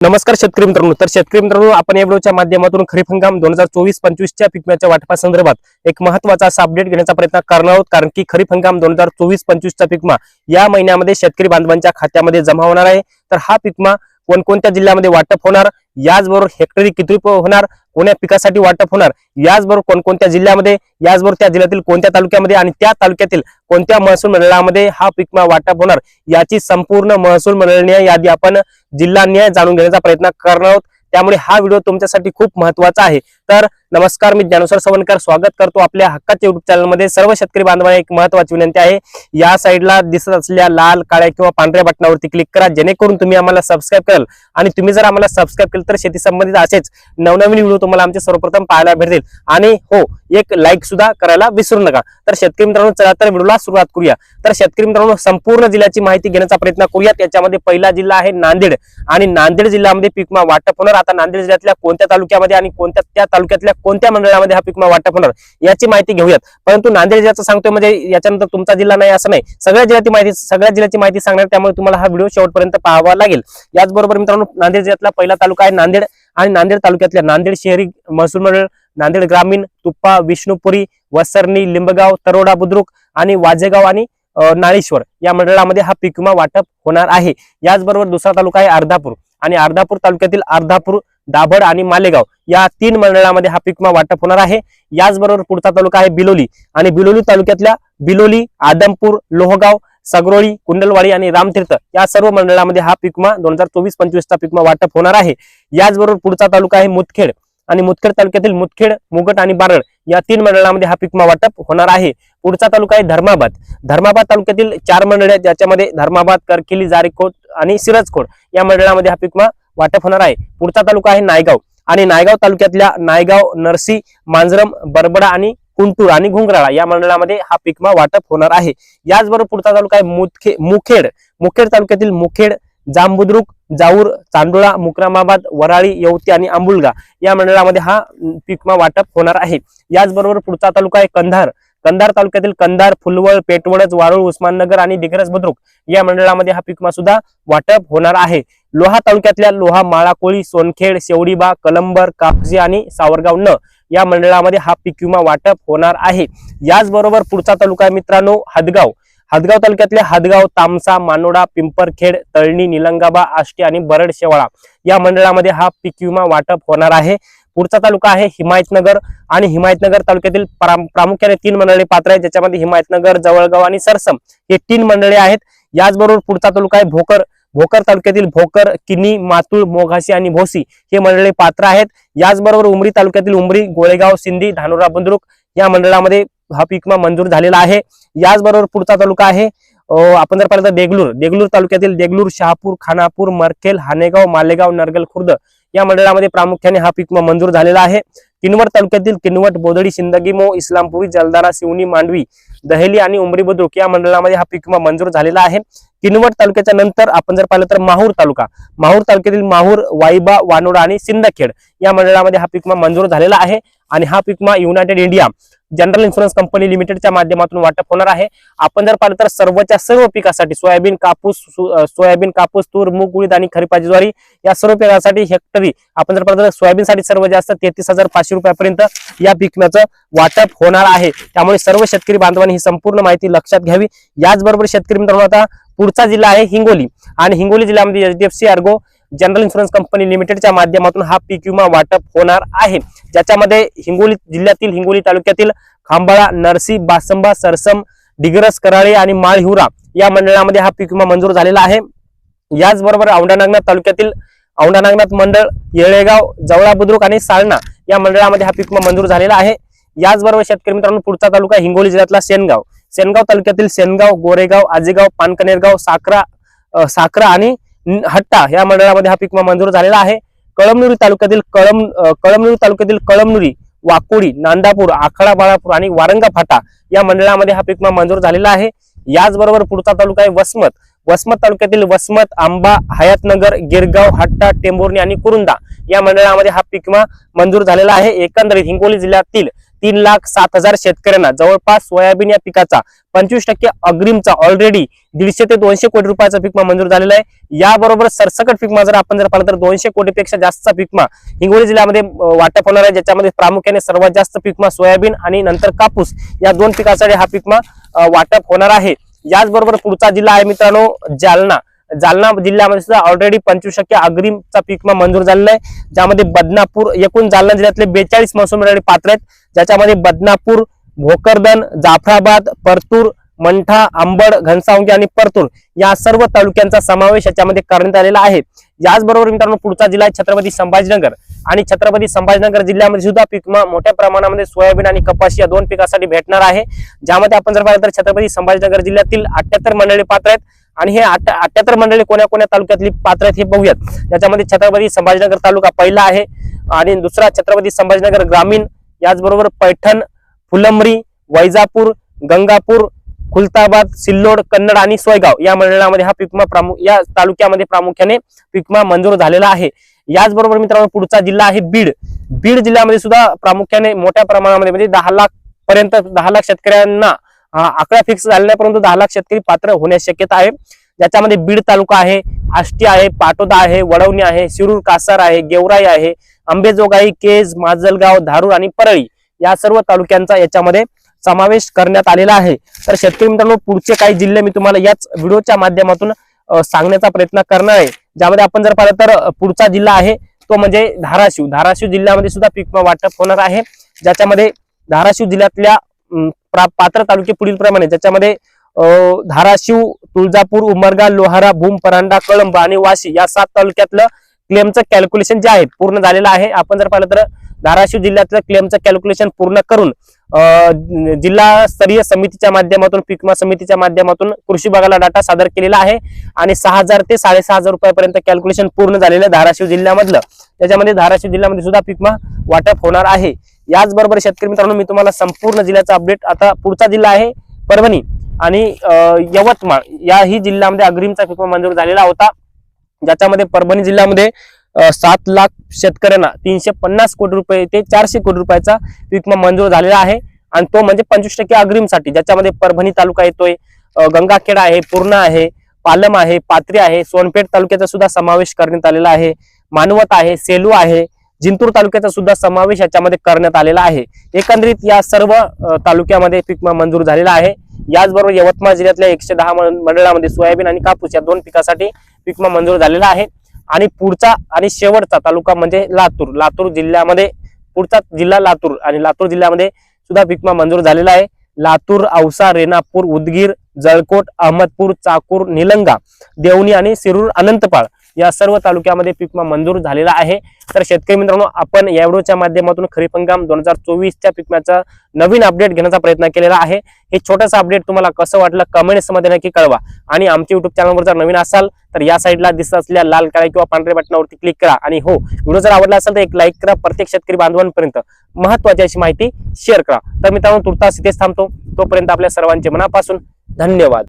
नमस्कार शेतकरी मित्रांनो. तर शेतकरी मित्रांनो आपण या व्हिडिओच्या माध्यमातून खरीप हंगाम दोन हजार चोवीस पंचवीसच्या पिकम्याच्या वाटपासंदर्भात एक महत्त्वाचा असा अपडेट घेण्याचा प्रयत्न करणार आहोत. कारण की खरीप हंगाम दोन हजार चोवीस पंचवीसचा पिकमा या महिन्यामध्ये शेतकरी बांधवांच्या खात्यामध्ये जमा होणार आहे. तर हा पिकमा कोणकोणत्या जिल्ह्यामध्ये वाटप होणार? याचबरोबर हेक्टरी किती रुपये होणार कोण्या पिकासाठी वाटप होणार याचबरोबर कोणकोणत्या जिल्ह्यामध्ये याचबरोबर त्या जिल्ह्यातील कोणत्या तालुक्यामध्ये आणि त्या तालुक्यातील कोणत्या महसूल मंडळामध्ये हा पीक वाटप होणार याची संपूर्ण महसूल मंडळीय यादी आपण जिल्हानिहाय जाणून घेण्याचा प्रयत्न करणार आहोत. त्यामुळे हा व्हिडिओ तुमच्यासाठी खूप महत्त्वाचा आहे. तर नमस्कार मी ज्ञानेश्वर सवनकर. स्वागत करतो आपल्या हक्काच्या युट्यूब चॅनलमध्ये सर्व शेतकरी बांधवांना एक महत्वाची विनंती आहे. या साईडला दिसत असलेल्या लाल काळ्या किंवा पांढऱ्या बटनावरती क्लिक करा जेणेकरून तुम्ही आम्हाला सबस्क्राईब कराल. आणि तुम्ही जर आम्हाला सबस्क्राईब केलं तर शेती संबंधित असेच नवनवीन व्हिडिओ तुम्हाला आमचे सर्वप्रथम पाहायला भेटतील आणि हो एक लाईक सुद्धा करायला विसरू नका. तर शेतकरी मित्रांनो चला तर व्हिडिओला सुरुवात करूया. तर शेतकरी मित्रांनो संपूर्ण जिल्ह्याची माहिती घेण्याचा प्रयत्न करूया. त्याच्यामध्ये पहिला जिल्हा आहे नांदेड. आणि नांदेड जिल्ह्यामध्ये पिकमा वाटप होणार. आता नांदेड जिल्ह्यातल्या कोणत्या तालुक्यामध्ये आणि कोणत्या त्या तालुक्यातल्या कोणत्या मंडळामध्ये हा पिकमा वाटप होणार याची माहिती घेऊयात. परंतु नांदेड जिल्ह्याचं सांगतोय म्हणजे याच्यानंतर तुमचा जिल्हा नाही असं नाही. सगळ्या जिल्ह्याची माहिती सगळ्या जिल्ह्याची माहिती सांगणार त्यामुळे तुम्हाला हा व्हिडिओ शेवटपर्यंत पाहावा लागेल. याचबरोबर मित्रांनो नांदेड जिल्ह्यातला पहिला तालुका आहे नांदेड आणि नांदेड तालुक्यातल्या नांदेड शहरी महसूल मंडळ नांदेड ग्रामीण तुप्पा विष्णुपुरी वसरणी लिंबगाव तरोडा बुद्रुक आणि वाजेगाव आणि नाळेश्वर या मंडळामध्ये हा पिकमा वाटप होणार आहे. याचबरोबर दुसरा तालुका आहे अर्धापूर आणि अर्धापूर तालुक्यातील अर्धापूर दाभड आणि मालेगाव या तीन मंडळामध्ये हा पिकमा वाटप होणार आहे. याचबरोबर पुढचा तालुका आहे बिलोली आणि बिलोली तालुक्यातल्या बिलोली आदमपूर लोहगाव सगरोळी कुंडलवाडी आणि रामतीर्थ या सर्व मंडळामध्ये हा पिकमा दोन हजार चोवीस पंचवीसचा पिकमा वाटप होणार आहे. याचबरोबर पुढचा तालुका आहे मुदखेड आणि मुदखेड तालुक्यातील मुदखेड मुगट आणि बारळ या तीन मंडळामध्ये हा पिकमा वाटप होणार आहे. पुढचा तालुका आहे धर्माबाद. धर्माबाद तालुक्यातील चार मंडळ आहेत ज्याच्यामध्ये धर्माबाद करकिली जारीखोट आणि सिरजखोड या मंडळामध्ये हा पिकमा वाटप होणार आहे. पुढचा तालुका आहे नायगाव. आणि नायगाव तालुक्यातल्या नायगाव नरसी मांजरम बरबडा आणि कुंटूर आणि घुंगराळा या मंडळामध्ये हा पिकमा वाटप होणार आहे. याचबरोबर पुढचा तालुका आहे मुदखे मुखेड. मुखेड तालुक्यातील मुखेड जांबुद्रुक जाऊर चांदोळा मुक्रामाबाद वराळी यवती आणि आंबुलगा या मंडळामध्ये हा पिकमा वाटप होणार आहे. याचबरोबर पुढचा तालुका आहे कंधार. कंधार तालुक्यातील कंधार फुलवळ पेटवळज वारुळ उस्माननगर आणि दिग्रस बुद्रुक या मंडळामध्ये हा पिकमा सुद्धा वाटप होणार आहे. लोहा तालुक्यातल्या लोहा माळाकोळी सोनखेड शेवडीबा कलंबर कापजी आणि सावरगाव न या मंडळामध्ये हा पीक विमा वाटप होणार आहे. याचबरोबर पुढचा तालुका आहे मित्रांनो हदगाव. हदगाव तालुक्यातल्या हदगाव तामसा मानोडा पिंपरखेड तळणी निलंगाबा आष्टी आणि बरड शेवाळा या मंडळामध्ये हा पीक विमा वाटप होणार आहे. पुढचा तालुका आहे हिमायतनगर आणि हिमायतनगर तालुक्यातील प्रामुख्याने तीन मंडळे पात्र आहेत ज्याच्यामध्ये हिमायतनगर जवळगाव आणि सरसम हे तीन मंडळे आहेत. याचबरोबर पुढचा तालुका आहे भोकर. भोकर तालुक्यातील भोकर किनी मातुळ मोघाशी आणि भोसी हे मंडळे पात्र आहेत. याचबरोबर उमरी तालुक्यातील उमरी गोळेगाव सिंधी धानोरा बंदरुक या मंडळामध्ये हा पीक मंजूर झालेला आहे. याचबरोबर पुढचा तालुका आहे आपण जर पाहिलं तर देगलूर. देगलूर तालुक्यातील देगलूर शहापूर खानापूर मरखेल हानेगाव मालेगाव नरगल खुर्द या मंडळामध्ये प्रामुख्याने हा पीक मंजूर झालेला आहे. किनवट तालुक्यातील किनवट बोदडी सिंदगी मो इस्लामपुरी जलदारा सिवनी मांडवी दहेली आणि उमरी बुद्रुक या मंडळामध्ये हा पीक विमा मंजूर झालेला आहे. किनवट तालुक्याच्या नंतर आपण जर पाहिलं तर माहूर तालुका माहूर तालुक्यातील माहूर वाईबा वानोडा आणि सिंदखेड या मंडळामध्ये हा पीक विमा मंजूर झालेला आहे. आणि हा पिकमा United India general insurance company लिमिटेडच्या माध्यमातून वाटप होणार आहे. आपण जर पाहिलं तर सर्वच्या सर्व पिकासाठी सोयाबीन कापूस सोयाबीन कापूस तूर मूग उडीद आणि खरीपाची ज्वारी या सर्व पिकासाठी हेक्टरी आपण जर पाहिलं तर सोयाबीनसाठी सर्व जास्त तेहतीस हजार पाचशे रुपयापर्यंत या पिकम्याचं वाटप होणार आहे. त्यामुळे सर्व शेतकरी बांधवांनी ही संपूर्ण माहिती लक्षात घ्यावी. याचबरोबर शेतकरी मित्रांनो आता पुढचा जिल्हा आहे हिंगोली. आणि हिंगोली जिल्ह्यामध्ये HDFC Ergo general insurance company लिमिटेडच्या माध्यमातून हा पीक विमा वाटप होणार आहे. ज्याच्यामध्ये हिंगोली जिल्ह्यातील हिंगोली तालुक्यातील खांबाळा नरसी बासंबा सरसम डिग्रस कराळे आणि माळहिवरा या मंडळामध्ये हा पीक विमा मंजूर झालेला आहे. याचबरोबर औंढा नागनाथ तालुक्यातील औंढा नागनाथ मंडळ येळेगाव जवळा बुद्रुक आणि साळणा या मंडळामध्ये हा पीक विमा मंजूर झालेला आहे. याचबरोबर शेतकरी मित्रांनो पुढचा तालुका हिंगोली जिल्ह्यातला सेनगाव. सेनगाव तालुक्यातील सेनगाव गोरेगाव आजेगाव पानकनेरगाव साखरा साकरा साखरा आणि हट्टा या मंडळामध्ये हा पिकमा मंजूर झालेला आहे. कळमनुरी तालुक्यातील कळम कळमनुरी तालुक्यातील कळमनुरी वाकोडी नांदापूर आखाडा बाळापूर आणि वारंगा फाटा या मंडळामध्ये हा पिकमा मंजूर झालेला आहे. याचबरोबर पुढचा तालुका आहे वसमत. वसमत तालुक्यातील वसमत आंबा हयातनगर गिरगाव हट्टा टेंभुर्णी आणि कुरुंदा या मंडळामध्ये हा पिकमा मंजूर झालेला आहे. एकंदरीत हिंगोली जिल्ह्यातील तीन लाख सात हजार शेतकऱ्यांना जवळपास सोयाबीन या पिकाचा पंचवीस टक्के अग्रिमचा ऑलरेडी दीडशे ते दोनशे कोटी रुपयाचा पिकमा मंजूर झालेला आहे. याबरोबर सरसकट पिकमा जर आपण जर पाहिलं तर दोनशे कोटीपेक्षा जास्तचा पिकमा हिंगोली जिल्ह्यामध्ये वाटप होणार आहे. ज्याच्यामध्ये प्रामुख्याने सर्वात जास्त पिकमा सोयाबीन आणि नंतर कापूस या दोन पिकासाठी हा पिकमा वाटप होणार आहे. याचबरोबर पुढचा जिल्हा आहे मित्रांनो जालना. जालना जिल्ह्यामध्ये सुद्धा ऑलरेडी पंचवीस टक्के अग्रिमचा पिकमा मंजूर झालेला आहे. ज्यामध्ये बदनापूर एकूण जालना जिल्ह्यातले बेचाळीस महसूल मंडळी पात्र आहेत. ज्याच्यामध्ये बदनापूर भोकरदन जाफराबाद परतूर मंठा आंबड घनसावंगी आणि परतूर या सर्व तालुक्यांचा समावेश याच्यामध्ये करण्यात आलेला आहे. याचबरोबर मित्रांनो पुढचा जिल्हा आहे छत्रपती संभाजीनगर. आणि छत्रपती संभाजीनगर जिल्ह्यामध्ये सुद्धा पीक मोठ्या प्रमाणामध्ये सोयाबीन आणि कपाशी या दोन पिकासाठी भेटणार आहे. ज्यामध्ये आपण जर पाहिलं तर छत्रपती संभाजीनगर जिल्ह्यातील अठ्याहत्तर मंडळी पात्र आहेत. आणि हे अठ्याहत्तर मंडळी कोण्या कोण्या तालुक्यातली पात्र आहेत हे बघूयात. त्याच्यामध्ये छत्रपती संभाजीनगर तालुका पहिला आहे आणि दुसरा छत्रपती संभाजीनगर ग्रामीण याचबरोबर पैठण फुलंबरी वैजापूर गंगापूर खुलताबाद सिल्लोड कन्नड आणि सोयगाव या मंडळामध्ये हा पिकमा प्रामुख या तालुक्यामध्ये प्रामुख्याने पिकमा मंजूर झालेला आहे. याचबरोबर मित्रांनो पुढचा जिल्हा आहे बीड. बीड जिल्ह्यामध्ये सुद्धा प्रामुख्याने मोठ्या प्रमाणामध्ये म्हणजे दहा लाख पर्यंत दहा लाख शेतकऱ्यांना आकडा फिक्स झालेला परंतु दहा लाख शेतकरी पात्र होण्याची शक्यता आहे. ज्याच्यामध्ये बीड तालुका आहे आष्टी आहे पाटोदा आहे वडवणी आहे शिरूर कासार आहे गेवराई आहे अंबेजोगाई केज माजलगाव धारूर आणि परळी या सर्व तालुक्यांचा याच्यामध्ये समावेश करण्यात आलेला आहे. तर शेतकरी मित्रांनो पुढचे काही जिल्हे मी तुम्हाला याच व्हिडिओच्या माध्यमातून सांगण्याचा प्रयत्न करणार आहे. ज्यामध्ये आपण जर पाहिलं तर पुढचा जिल्हा आहे तो म्हणजे धाराशिव. धाराशिव जिल्ह्यामध्ये सुद्धा पीक वाटप होणार आहे. ज्याच्यामध्ये धाराशिव जिल्ह्यातल्या पात्र तालुके पुढील प्रमाणे ज्याच्यामध्ये धाराशिव तुळजापूर उमरगा लोहारा भूम परांडा कळंब आणि वाशी या सात तालुक्यातलं क्लेमचं कॅल्क्युलेशन जे आहे पूर्ण झालेलं आहे. आपण जर पाहिलं तर धाराशिव जिल्ह्यातलं क्लेमचं कॅल्क्युलेशन पूर्ण करून जिल्हास्तरीय जिल्हा स्तरीय समितीच्या माध्यमातून पिकमा समितीच्या माध्यमातून कृषी विभागाला डाटा सादर केलेला आहे आणि सहा हजार ते साडेसहा हजार रुपयापर्यंत कॅल्क्युलेशन पूर्ण झालेलं आहे धाराशिव जिल्ह्यामधलं. त्याच्यामध्ये धाराशिव जिल्ह्यामध्ये सुद्धा पिकमा वाटप होणार आहे. याचबरोबर शेतकरी मित्रांनो मी तुम्हाला संपूर्ण जिल्ह्याचा अपडेट आता पुढचा जिल्हा आहे परभणी आणि यवतमाळ. याही जिल्ह्यामध्ये अग्रिमचा पिकमा मंजूर झालेला होता. ज्याच्यामध्ये परभणी जिल्ह्यामध्ये सात लाख शेतकऱ्यांना तीनशे पन्नास कोटी रुपये ते चारशे कोटी रुपयाचा विमा मंजूर झालेला आहे. आणि तो म्हणजे पंचवीस टक्के अग्रिमसाठी. ज्याच्यामध्ये परभणी तालुका येतोय गंगाखेड आहे पूर्णा आहे पालम आहे पात्री आहे सोनपेठ तालुक्याचा सुद्धा समावेश करण्यात आलेला आहे. मानवत आहे सेलू आहे जिंतूर तालुक्याचा सुद्धा समावेश याच्यामध्ये करण्यात आलेला आहे. एकंदरीत या सर्व तालुक्यामध्ये पीक मंजूर झालेला आहे. याचबरोबर यवतमाळ जिल्ह्यातल्या एकशे दहा मंडळामध्ये सोयाबीन आणि कापूस या दोन पिकासाठी पिकमा मंजूर झालेला आहे. आणि पुढचा आणि शेवटचा तालुका म्हणजे लातूर. लातूर जिल्ह्यामध्ये पुढचा जिल्हा लातूर आणि लातूर जिल्ह्यामध्ये सुद्धा पिकमा मंजूर झालेला आहे. लातूर औसा रेणापूर उदगीर जळकोट अहमदपूर चाकूर निलंगा देवणी आणि सिरूर अनंतपाळ या सर्व तालुक्यामध्ये पिकमा मंजूर झालेला आहे. तर शेतकरी मित्रांनो आपण या व्हिडिओच्या माध्यमातून खरीप हंगाम दोन हजार चोवीसच्या पिकम्याचा नवीन अपडेट घेण्याचा प्रयत्न केलेला आहे. हे छोटंसं अपडेट तुम्हाला कसं वाटलं कमेंट्समध्ये नक्की कळवा. आणि आमच्या युट्यूब चॅनलवर जर नवीन असाल तर या साईडला दिसत असलेल्या लाल काळ्या किंवा पांढऱ्या बटनावरती क्लिक करा. आणि हो व्हिडिओ जर आवडला असेल तर एक लाईक करा. प्रत्येक शेतकरी बांधवांपर्यंत महत्वाची अशी माहिती शेअर करा. तर मित्रांनो तुर्तास इथेच थांबतो. तोपर्यंत आपल्या सर्वांचे मनापासून धन्यवाद.